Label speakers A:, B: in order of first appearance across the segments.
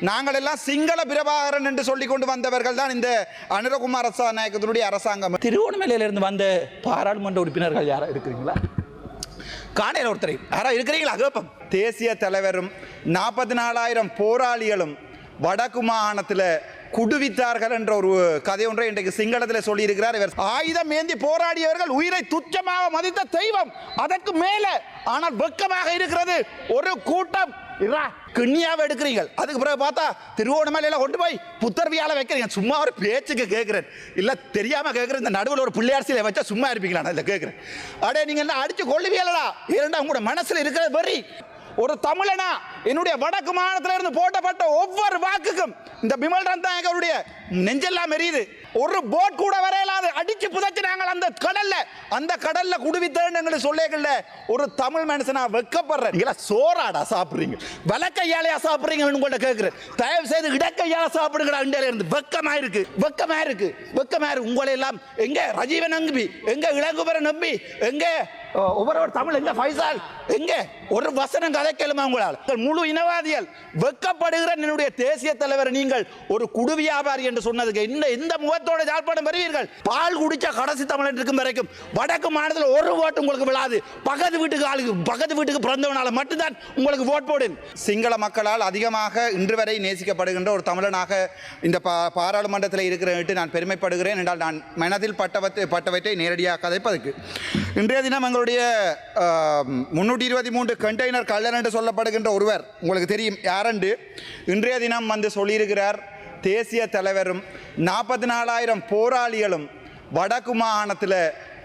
A: நாங்கள் எல்லாம் சிங்கள பிரபாகரன் என்று சொல்லி கொண்டு வந்தவர்கள் தான் இந்த அனுரகுமார் நாயக்கத்தினுடைய அரசாங்கம்.
B: திருவோணமலையிலிருந்து வந்த பாராளுமன்ற உறுப்பினர்கள் யாரா இருக்கிறீங்களா? காணையில் ஒருத்தரை. யாரா இருக்கிறீங்களா? கேப்பம்.
A: தேசிய தலைவரும் நாற்பத்தி நாலாயிரம் போராளிகளும் வடக்கு மாகாணத்தில் குடுவித்தார்கள் என்ற ஒரு கதை ஒன்றை இன்றைக்கு சிங்களத்தில் சொல்லியிருக்கிறார். இவர் ஆயுதம் ஏந்தி போராடியவர்கள் உயிரை துச்சமாக மதித்த தெய்வம் அதற்கு மேல ஆனால் வெக்கமாக இருக்கிறது. ஒரு கூட்டம் கிண்ணியாவை எடுக்கிறீர்கள். அதுக்கு பிறகு பார்த்தா திருவோணமலையில கொண்டு போய் புத்தர்வியால வைக்கிறீங்க. சும்மா ஒரு பேச்சுக்கு கேட்கிறேன். இல்ல தெரியாம கேட்குறேன். இந்த நடுவில் ஒரு பிள்ளையார் சிலை வச்சா சும்மா இருப்பீங்களா? நான் இதில் அடே நீங்க என்ன அடிச்சு கொள்ளுவியலடா இரண்டா உங்களோட மனசுல இருக்கிற வெறி. ஒரு தமிழனா என்னுடைய வடக்கு மாநிலத்தில் இருந்து போட்டப்பட்ட ஒவ்வொரு வாக்குக்கும் இந்த பிமல் ரந்தாயகருடைய நெஞ்செல்லாம் எரியுது. ஒரு போட் கூட வரையலாது. அடிச்சு புதைச்சு நாங்கள் அந்த கடல்ல. அந்த கடல்ல குடுவித்தேன்னு சொல்லேகள்ல ஒரு தமிழ் மனுஷனா வெக்கப்படுறேன். நீங்களா சோறாடா சாப்பிடுறீங்க. வலக்கையாலையா சாப்பிடுறீங்கன்னு உங்கள்ட்ட கேட்கிறேன் தயவு செய்து இடக்கையால சாப்பிடுங்கடா இந்தியால இருந்து. வெக்கமா இருக்கு. வெக்கமா இருக்கு. வெக்கமா இருக்கு உங்களை எல்லாம் எங்க? ரஜீவன் நம்பி எங்க இளங்குபரன் நம்பி? எங்க ஓ, ஒவ்வொரு தமிழ் எங்க? ஃபைசால் எங்க? ஒரு வசனம் கதை கேளுமா உங்களால்? முழு இனவாதிகள் வெக்கப்படுகிற என்னுடைய தேசிய தலைவர் நீங்கள் ஒரு குடு வியாபாரி என்று சொன்னதுக்கு இந்த இந்த முகத்தோட ஜாழ்ப்பாணம் பெறுவீர்கள் பால் குடிச்ச கடைசி தமிழன் இருக்கும் வரைக்கும். வடக்கு மாநிலத்தில் ஒரு ஓட்டு உங்களுக்கு விழாது. பக்கத்து வீட்டுக்கு ஆளுக்கு பக்கத்து வீட்டுக்கு பிறந்தவனால மட்டும்தான் உங்களுக்கு ஓட் போடும். சிங்கள மக்களால் அதிகமாக இன்று வரை நேசிக்கப்படுகின்ற ஒரு தமிழனாக இந்த பா பாராளுமன்றத்தில் இருக்கிறேன் நான் பெருமைப்படுகிறேன் என்றால் நான் மனதில் பட்டவற்றை பட்டவற்றை நேரடியாக கதைப்பதற்கு. இன்றைய தினம் எங்களுடைய முன்னூற்றி இருபத்தி மூன்று கண்டெய்னர் கள்ளன் என்று சொல்லப்படுகின்ற ஒருவர் உங்களுக்கு தெரியும் யாரென்று இன்றைய தினம் வந்து சொல்லியிருக்கிறார் தேசிய தலைவரும் நாற்பத்தி நாலாயிரம் போராளிகளும் வடக்கு மாகாணத்தில்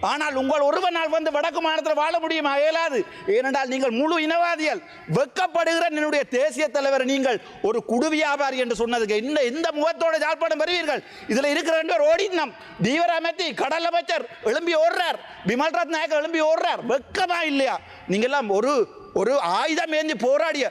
A: ஆனால் உங்கள் ஒருவனால் வந்து வடக்கு மாநிலத்தில் வாழ முடியுமா? இயலாது. ஏனென்றால் நீங்கள் முழு இனவாதிகள். வெக்கப்படுகிற என்னுடைய தேசிய தலைவர் நீங்கள் ஒரு குடு வியாபாரி என்று சொன்னதுக்கு இந்த இந்த முகத்தோட ஜாழ்ப்பாணம் வருவீர்கள். இதில் இருக்கிற ரெண்டு பேர் ஓடினம் தீவிரமத்தி கடல் அமைச்சர் எழும்பி ஓடுறார். விமல் ரத் நாயக்கர் எழும்பி ஓடுறார். வெக்கமா இல்லையா? நீங்கள்லாம் ஒரு ஒரு ஆயுதம் ஏந்தி போராடிய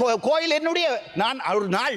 A: கோயில் என்னுடைய நான் ஒரு நாள்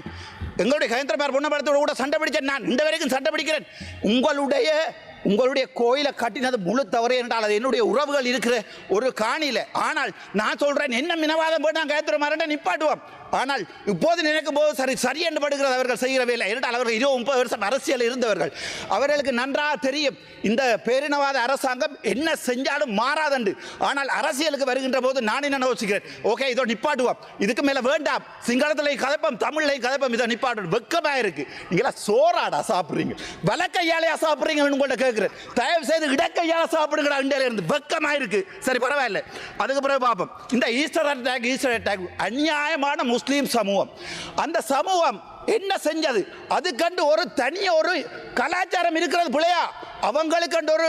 A: எங்களுடைய கயந்திரமார் பொன்னம்பலத்தோட கூட சண்டை பிடிச்சேன். நான் இந்த வரைக்கும் சண்டை பிடிக்கிறேன். உங்களுடைய உங்களுடைய கோயிலை கட்டினது முழு தவறு என்றால் அது என்னுடைய உறவுகள் இருக்கிற ஒரு காணியில. ஆனால் நான் சொல்கிறேன் என்ன மினவாதம் போய் நான் கயத்திர மரண்ட நிப்பாட்டுவோம். ஆனால் இப்போது நினைக்கும் போது சரி சரி என்று படுகிறது அவர்கள் செய்கிற வேலை. என்றால் அவர்கள் இருபது முப்பது வருஷம் அரசியல் இருந்தவர்கள். அவர்களுக்கு நன்றாக தெரியும் இந்த பேரினவாத அரசாங்கம் என்ன செஞ்சாலும் மாறாதண்டு ஆனால் அரசியலுக்கு வருகின்ற போது நான் என்ன யோசிக்கிறேன்? ஓகே இதோ நிப்பாட்டுவோம். இதுக்கு மேலே வேண்டாம். சிங்களத்தில் கதப்பம் தமிழ்லையும் கதப்பம். இதை நிப்பாட்டு வெக்கமாக இருக்கு நீங்களா சோறாடா சாப்பிட்றீங்க. வலக்கையாலையா சாப்பிட்றீங்கன்னு உங்கள்கிட்ட கேட்குறேன் தயவு செய்து இடக்கையால் சாப்பிடுங்கடா இந்தியாவில் இருந்து. வெக்கமாக இருக்கு சரி பரவாயில்ல. அதுக்கு பிறகு பார்ப்போம். இந்த ஈஸ்டர் அட்டாக் ஈஸ்டர் அட்டாக் அநியாயமான முஸ்லீம் சமூகம். அந்த சமூகம் என்ன செஞ்சது? அதுக்கண்டு ஒரு தனி ஒரு கலாச்சாரம் இருக்கிறது பிள்ளையா? அவங்களுக்கு ஒரு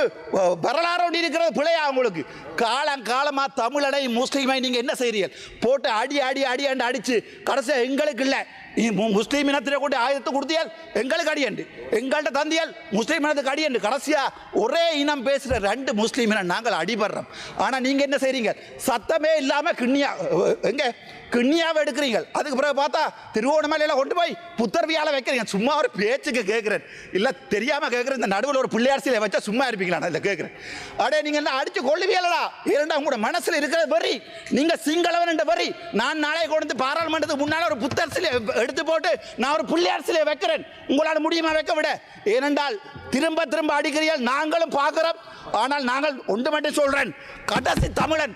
A: வரலாறு ஒன்று இருக்கிறது பிழையா அவங்களுக்கு. காலம் காலமா தமிழனை முஸ்லீமை நீங்க என்ன செய்கிறீர்கள் போட்டு அடி அடி அடி அண்டு அடிச்சு கடைசியா எங்களுக்கு இல்லை. நீ முஸ்லீம் இனத்திலே கொண்டு ஆயுதத்தை கொடுத்தியால் எங்களுக்கு அடியண்டு எங்கள்கிட்ட தந்தியால் முஸ்லீம் இனத்துக்கு அடியண்டு கடைசியா ஒரே இனம் பேசுகிற ரெண்டு முஸ்லீம் இனம் நாங்கள் அடிபடுறோம். ஆனால் நீங்க என்ன செய்கிறீங்க சத்தமே இல்லாம கிண்ணியா எங்கே எங்க? கிண்ணியாவை எடுக்கிறீங்க அதுக்கு பிறகு பார்த்தா திருவோணமலையில் கொண்டு போய் புத்தர்வியால வைக்கிறீங்க. சும்மா ஒரு பேச்சுக்கு கேட்குறேன் இல்லை தெரியாம கேட்குறேன் இந்த நடுவில் ஒரு பிள்ளையார் சிலை வச்சா சும்மா இருப்பீங்களா? நான் இதை கேட்குறேன் அடே நீங்க என்ன அடிச்சு கொள்ளுவீங்களா இரண்டா உங்களோட மனசுல இருக்கிற வரி நீங்க சிங்களவன் என்ற வரி நான் நாளை கொண்டு வந்து பாராளுமன்றத்துக்கு முன்னால் ஒரு புத்தர் சிலை எடுத்து போட்டு நான் ஒரு புள்ளி சிலை வைக்கிறேன். உங்களால் முடியுமா வைக்க விட? ஏனென்றால் திரும்ப திரும்ப அடிக்கிறீர்கள் நாங்களும் பார்க்குறோம். ஆனால் நாங்கள் ஒன்று மட்டும் சொல்றேன். கடைசி தமிழன்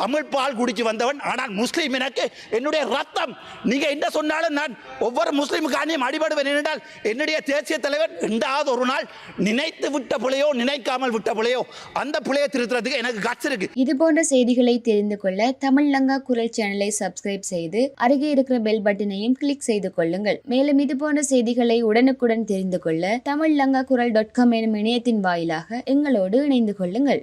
A: தமிழ் பால் குடிச்சு வந்தவன். ஆனால் முஸ்லீம் எனக்கு என்னுடைய ரத்தம். நீங்க என்ன சொன்னாலும் நான் ஒவ்வொரு முஸ்லீமுக்கானியும் அடிபடுவேன் என்றால் என்னுடைய தேசிய தலைவர் ரெண்டாவது ஒரு நாள் நினைத்து விட்ட பிள்ளையோ நினைக்காமல் விட்ட பிள்ளையோ அந்த பிள்ளையை திருத்துறதுக்கு எனக்கு கட்ச இருக்கு.
C: இது போன்ற செய்திகளை தெரிந்து கொள்ள தமிழ் லங்கா குரல் சேனலை சப்ஸ்கிரைப் செய்து அருகே இருக்கிற பெல் பட்டனையும் கிளிக் செய்து கொள்ளுங்கள். மேலும் இது போன்ற செய்திகளை உடனுக்குடன் தெரிந்து கொள்ள தமிழ் லங்கா குரல் டாட் காம் எனும் இணையத்தின் வாயிலாக எங்களோடு இணைந்து கொள்ளுங்கள்.